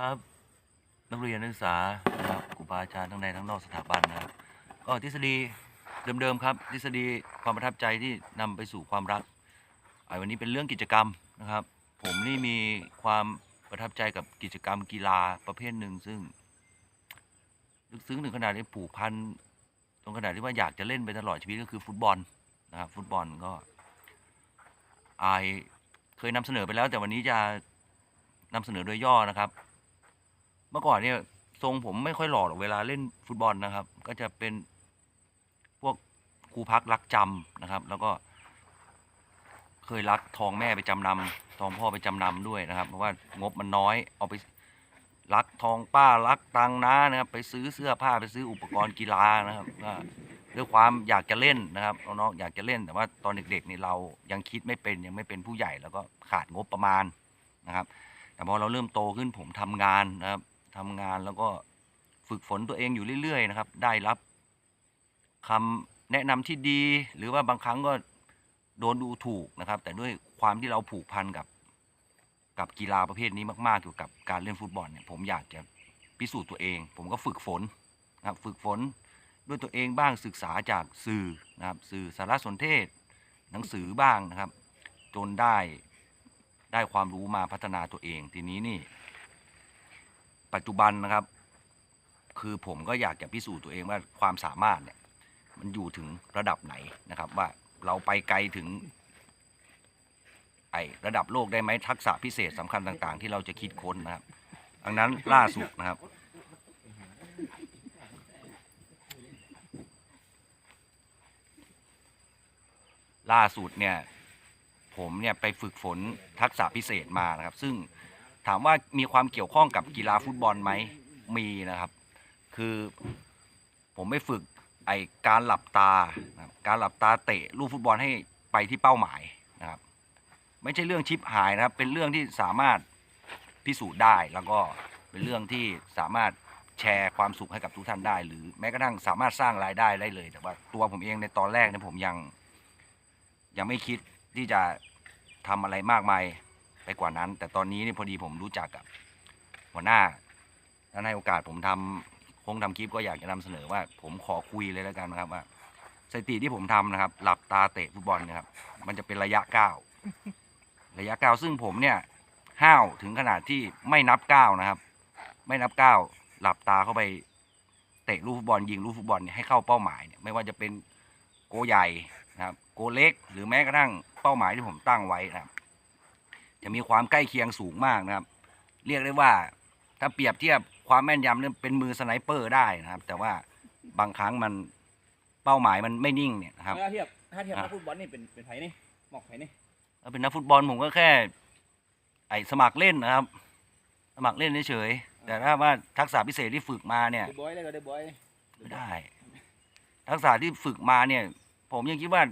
ครับนักเรียนนักศึกษานะครับครูบาอาจารย์ทั้งในทั้งนอกสถาบันนะครับก็ทฤษฎีเดิมๆครับ ทฤษฎีความประทับใจที่นำไปสู่ความรักไอ้วันนี้เป็นเรื่องกิจกรรมนะครับ ผมนี่มีความประทับใจกับกิจกรรมกีฬาประเภทหนึ่งซึ่งลึกซึ้งถึงขนาดที่ผูกพันตรงขนาดที่ว่าอยากจะเล่นไปตลอดชีวิตก็คือฟุตบอลนะครับฟุตบอลก็ไอเคยนำเสนอไปแล้วแต่วันนี้จะนำเสนอโดยย่อนะครับ เมื่อก่อนเนี่ยทรงผมไม่ค่อยหล่อหรอกเวลาเล่นฟุตบอลนะครับ ก็จะเป็นพวกครูพักรักจำนะครับ แล้วก็ เคยรักทองแม่ไปจำนำทองพ่อไปจำนำด้วยนะครับ เพราะว่างบมันน้อยเอาไปรักทองป้ารักตังค์นะนะครับ ไปซื้อเสื้อผ้าไปซื้ออุปกรณ์กีฬานะครับก็ด้วยความอยากจะเล่นนะครับน้องๆอยากจะเล่นแต่ว่าตอนเด็กๆนี่เรายังคิดไม่เป็นยังไม่เป็นผู้ใหญ่แล้วก็ขาดงบประมาณนะครับ แต่พอเราเริ่มโตขึ้นผมทำงานนะครับ ทำงานแล้วก็ฝึกฝนตัวเองอยู่เรื่อยๆนะครับ ได้รับคำแนะนำที่ดี หรือว่าบางครั้งก็โดนดูถูกนะครับ แต่ด้วยความที่เราผูกพันกับกับกีฬาประเภทนี้มากๆเกี่ยวกับการเล่นฟุตบอลเนี่ยผมอยากจะพิสูจน์ตัวเอง ผมก็ฝึกฝนนะครับฝึกฝนด้วยตัวเองบ้างศึกษาจากสื่อนะครับสื่อสารสนเทศ หนังสือบ้างนะครับ จนได้ได้ความรู้มาพัฒนาตัวเองทีนี้นี่ ปัจจุบันนะครับ คือผมก็อยากจะพิสูจน์ตัวเองว่าความสามารถเนี่ย มันอยู่ถึงระดับไหนนะครับ ว่าเราไปไกลถึง ไอระดับโลกได้ไหมทักษะพิเศษสำคัญต่างๆ ที่เราจะคิดค้นนะครับดังนั้นล่าสุดนะครับ ล่าสุดเนี่ย ผมเนี่ยไปฝึกฝนทักษะพิเศษมานะครับ ซึ่ง ถามว่ามีความเกี่ยวข้องกับกีฬาฟุตบอลไหมมีนะครับ คือผมไปฝึกไอการหลับตาการหลับตาเตะลูกฟุตบอลให้ไปที่เป้าหมายนะครับ ไม่ใช่เรื่องชิปหายนะครับ เป็นเรื่องที่สามารถพิสูจน์ได้แล้วก็เป็นเรื่องที่สามารถแชร์ความสุขให้กับทุกท่านได้ หรือแม้กระทั่งสามารถสร้างรายได้ได้เลย แต่ว่าตัวผมเองในตอนแรกเนี่ยผมยังยังไม่คิดที่จะทำอะไรมากมาย ไปกว่านั้น แต่ตอนนี้นี่พอดีผมรู้จักกับหัวหน้าท่านให้โอกาสผมทำคงทำคลิปก็อยากจะนำเสนอว่า ผมขอคุยเลยแล้วกันนะครับว่าสถิติที่ผมทำนะครับ หลับตาเตะฟุตบอลนะครับ มันจะเป็นระยะก้าวระยะก้าวซึ่งผมเนี่ยห้าวถึงขนาดที่ไม่นับก้าวนะครับ ไม่นับก้าวหลับตาเข้าไปเตะลูกฟุตบอลยิงลูกฟุตบอลให้เข้าเป้าหมายเนี่ยไม่ว่าจะเป็นโกใหญ่นะครับ โกเล็กหรือแม้กระทั่งเป้าหมายที่ผมตั้งไว้นะครับ จะมีความใกล้เคียงสูงมากนะครับ เรียกได้ว่าถ้าเปรียบเทียบความแม่นยำเนี่ยเป็นมือสไนเปอร์ได้นะครับ แต่ว่าบางครั้งมันเป้าหมายมันไม่นิ่งเนี่ยนะครับ ถ้าเทียบถ้าเทียบอะนักฟุตบอลนี่เป็นเป็นไผนี่หมอกไผนี่ถ้าเป็นนักฟุตบอลผมก็แค่ ไอสมัครเล่นนะครับ สมัครเล่นเฉยๆแต่ถ้าว่าทักษะพิเศษที่ฝึกมาเนี่ยเดบอยเลยก็เดบอยไม่ได้ ทักษะที่ฝึกมาเนี่ย ผมยังคิดว่า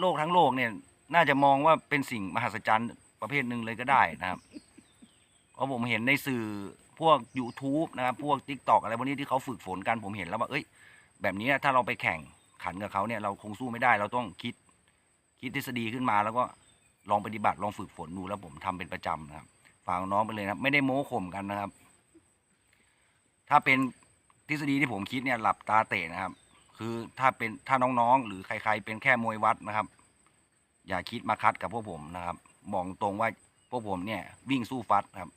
โลกทั้งโลกเนี่ย น่าจะมองว่าเป็นสิ่งมหัศจรรย์ ประเภทหนึ่งเลยก็ได้นะครับเพราะผมเห็นในสื่อพวก YouTube นะครับ พวก t ิ k t o k อะไรพวกนี้ที่เขาฝึกฝนกันผมเห็นแล้วว่าเอ้ย แบบนี้ถ้าเราไปแข่งขันกับเขาเนี่ยเราคงสู้ไม่ได้เราต้องคิดคิดทฤษฎีขึ้นมาแล้วก็ลองปฏิบัติลองฝึกฝนดูแล้วผมทำเป็นประจำนะครับฝากน้องไปเลยนะครับไม่ได้โม้ข่มกันนะครับ ถ้าเป็นทฤษฎีที่ผมคิดเนี่ยหลับตาเตะนะครับ คือถ้าเป็นถ้าน้องๆ หรือใคร ๆ เป็นแค่มวยวัดนะครับ อย่าคิดมาคัดกับพวกผมนะครับ บอกตรงว่าพวกผมเนี่ย วิ่งสู้ฟัดครับ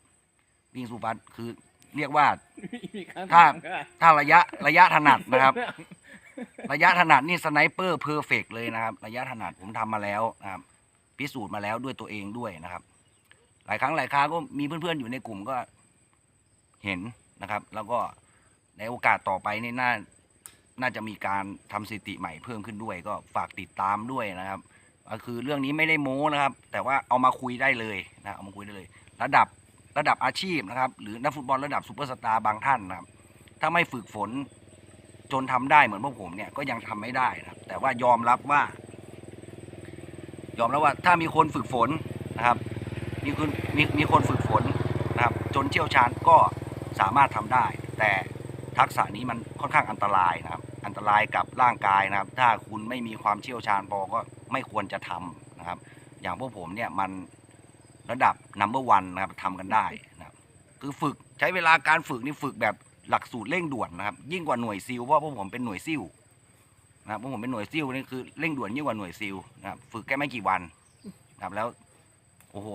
วิ่งสู้ฟัดคือเรียกว่ามีการถ้าถมก็ได้ถ้าระยะระยะถนัดนะครับ ระยะถนัดนี่สไนเปอร์เพอร์เฟกเลยนะครับ ระยะถนัดผมทำมาแล้วนะครับ พิสูจน์มาแล้วด้วยตัวเองด้วยนะครับ หลายครั้งหลายคราวก็มีเพื่อนๆอยู่ในกลุ่มก็เห็นนะครับ แล้วก็ในโอกาสต่อไปนี่น่าน่าจะมีการทำสถิติใหม่เพิ่มขึ้นด้วย ก็ฝากติดตามด้วยนะครับ ก็คือเรื่องนี้ไม่ได้โม้นะครับ แต่ว่าเอามาคุยได้เลยนะเอามาคุยได้เลย ระดับระดับอาชีพนะครับ หรือนักฟุตบอลระดับซูเปอร์สตาร์บางท่านนะครับ ถ้าไม่ฝึกฝนจนทำได้เหมือนพวกผมเนี่ยก็ยังทำไม่ได้นะครับ แต่ว่ายอมรับว่า ยอมรับว่าถ้ามีคนฝึกฝนนะครับ มีคนมีมีคนฝึกฝนนะครับ จนเชี่ยวชาญก็สามารถทำได้ แต่ทักษะนี้มันค่อนข้างอันตรายนะครับ อันตรายกับร่างกายนะครับ ถ้าคุณไม่มีความเชี่ยวชาญพอก็ ไม่ควรจะทำนะครับ อย่างพวกผมเนี่ยมันระดับ number one นะครับทำกันได้นะครับ คือฝึกใช้เวลาการฝึกนี่ฝึกแบบหลักสูตรเร่งด่วนนะครับ ยิ่งกว่าหน่วยซิลเพราะพวกผมเป็นหน่วยซิลนะครับพวกผมเป็นหน่วยซิลนี่คือเร่งด่วนยิ่งกว่าหน่วยซิลนะครับฝึกแค่ไม่กี่วันนะครับแล้วโอ้โห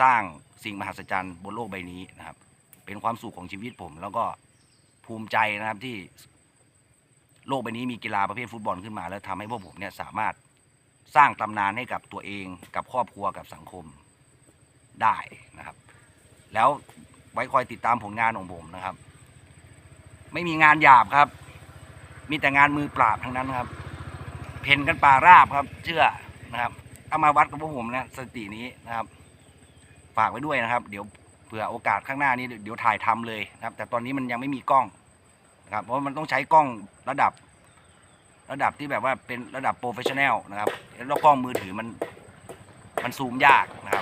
สร้างสิ่งมหัศจรรย์บนโลกใบนี้นะครับ เป็นความสุขของชีวิตผม แล้วก็ภูมิใจนะครับที่โลกใบนี้มีกีฬาประเภทฟุตบอลขึ้นมา แล้วทำให้พวกผมเนี่ยสามารถ สร้างตำนานให้กับตัวเองกับครอบครัวกับสังคมได้นะครับ แล้วไว้คอยติดตามผลงานของผมนะครับ ไม่มีงานหยาบครับ มีแต่งานมือปราบทั้งนั้นครับ เพนกันป่าราบครับ เชื่อนะครับเอามาวัดกับพวกผมนะสตินี้นะครับ ฝากไว้ด้วยนะครับ เดี๋ยวเผื่อโอกาสข้างหน้านี้เดี๋ยวถ่ายทำเลยนะครับ แต่ตอนนี้มันยังไม่มีกล้องนะครับ เพราะมันต้องใช้กล้องระดับ ระดับที่แบบว่าเป็นระดับโปรเฟชชั่นแนลนะครับ แล้วกล้องมือถือมันมันซูมยากนะครับ